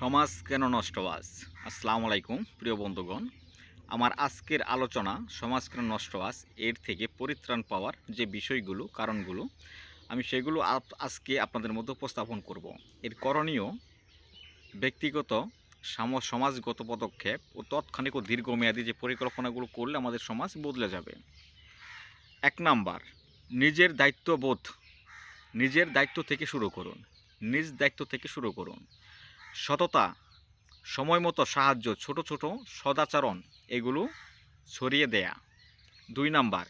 সমাজ কেন নষ্টবাজ আসসালামু আলাইকুম, প্রিয় বন্ধুগণ। আমার আজকের আলোচনা সমাজ কেন নষ্টবাজ এর থেকে পরিত্রাণ পাওয়ার যে বিষয়গুলো, কারণগুলো, আমি সেগুলো আজকে আপনাদের মধ্যে উপস্থাপন করব। এর করণীয় ব্যক্তিগত সাম- সমাজগত পদক্ষেপ ও তৎক্ষণিক ও দীর্ঘমেয়াদী যে পরিকল্পনাগুলো করলে আমাদের সমাজ বদলে যাবে। এক নাম্বার, নিজের দায়িত্ববোধ, নিজের দায়িত্ব থেকে শুরু করুন। নিজ দায়িত্ব থেকে শুরু করুন। সততা, সময় মতো সাহায্য, ছোট ছোট সদাচরণ, এগুলো ছড়িয়ে দেয়া। দুই নাম্বার,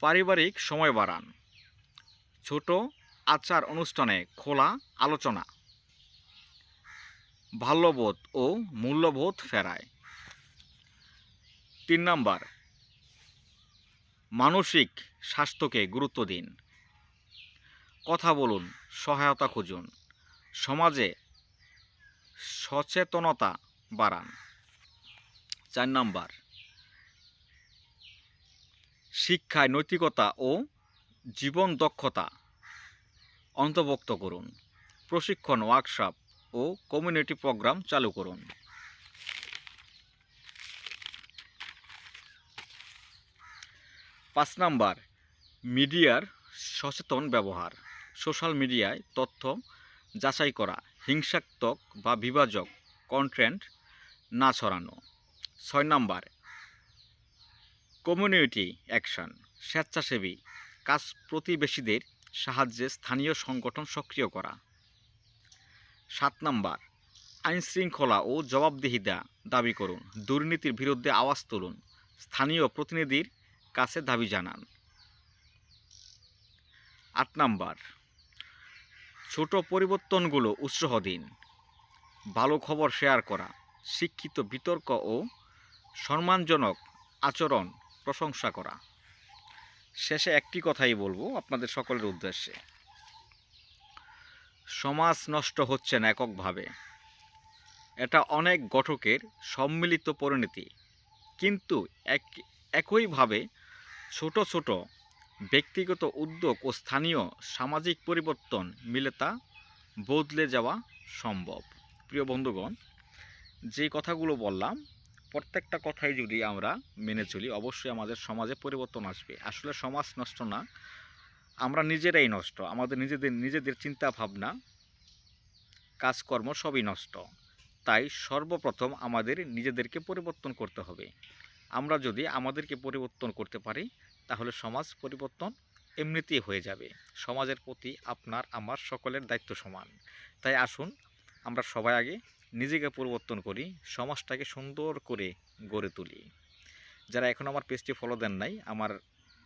পারিবারিক সময় বাড়ান। ছোট আচার অনুষ্ঠানে খোলা আলোচনা। ভাল্যবোধ ও মূল্যবোধ ফেরায়। তিন নাম্বার, মানসিক স্বাস্থ্যকে গুরুত্ব দিন। কথা বলুন, সহায়তা খুঁজুন। সমাজে সচেতনতা বাড়ান। চার নাম্বার, শিক্ষায় নৈতিকতা ও জীবন দক্ষতা অন্তর্ভুক্ত করুন। প্রশিক্ষণ ওয়ার্কশপ ও কমিউনিটি প্রোগ্রাম চালু করুন। পাঁচ নাম্বার, মিডিয়ার সচেতন ব্যবহার। সোশ্যাল মিডিয়ায় তথ্য যাচাই করা, হিংসাত্মক বা বিভাজক কন্টেন্ট না ছড়ানো। ছয় নম্বর কমিউনিটি অ্যাকশন স্বেচ্ছাসেবী, কাজ প্রতিবেশীদের সাহায্যে স্থানীয় সংগঠন সক্রিয় করা। সাত নম্বর, আইনশৃঙ্খলা ও জবাবদিহিতা দাবি করুন, দুর্নীতির বিরুদ্ধে আওয়াজ তুলুন, স্থানীয় প্রতিনিধির কাছে দাবি জানান। আট নাম্বার ছোট পরিবর্তনগুলো উৎসাহ দিন। ভালো খবর শেয়ার করা, শিক্ষিত বিতর্ক ও সম্মানজনক আচরণ প্রশংসা করা। শেষে একটি কথাই বলব আপনাদের সকলের উদ্দেশ্যে। সমাজ নষ্ট হচ্ছে না এককভাবে। এটা অনেক গঠকের সম্মিলিত পরিণতি। কিন্তু এক, একইভাবে ছোট ছোট ব্যক্তিগত উদ্যোগ ও স্থানীয় সামাজিক পরিবর্তন মিলে তা বদলে যাওয়া সম্ভব। প্রিয় বন্ধুগণ, যে কথাগুলো বললাম, প্রত্যেকটা কথাই যদি আমরা মেনে চলি, অবশ্যই আমাদের সমাজে পরিবর্তন আসবে। আসলে সমাজ নষ্ট না, আমরা নিজেরাই নষ্ট, আমাদের নিজেদের নিজেদের চিন্তা ভাবনা কাজকর্ম সবই নষ্ট। তাই সর্বপ্রথম আমাদের নিজেদেরকে পরিবর্তন করতে হবে। আমরা যদি আমাদেরকে পরিবর্তন করতে পারি তাহলে সমাজ পরিবর্তন এমনিতেই হয়ে যাবে। সমাজের প্রতি আপনার, আমার সকলের দায়িত্ব সমান। তাই আসুন, আমরা সবাই আগে নিজেকে পরিবর্তন করি, সমাজটাকে সুন্দর করে গড়ে তুলি। যারা এখন আমার পেজটি ফলো দেন নাই, আমার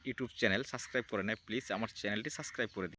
ইউটিউব চ্যানেল সাবস্ক্রাইব করে নেয় প্লিজ আমার চ্যানেলটি সাবস্ক্রাইব করে দিন।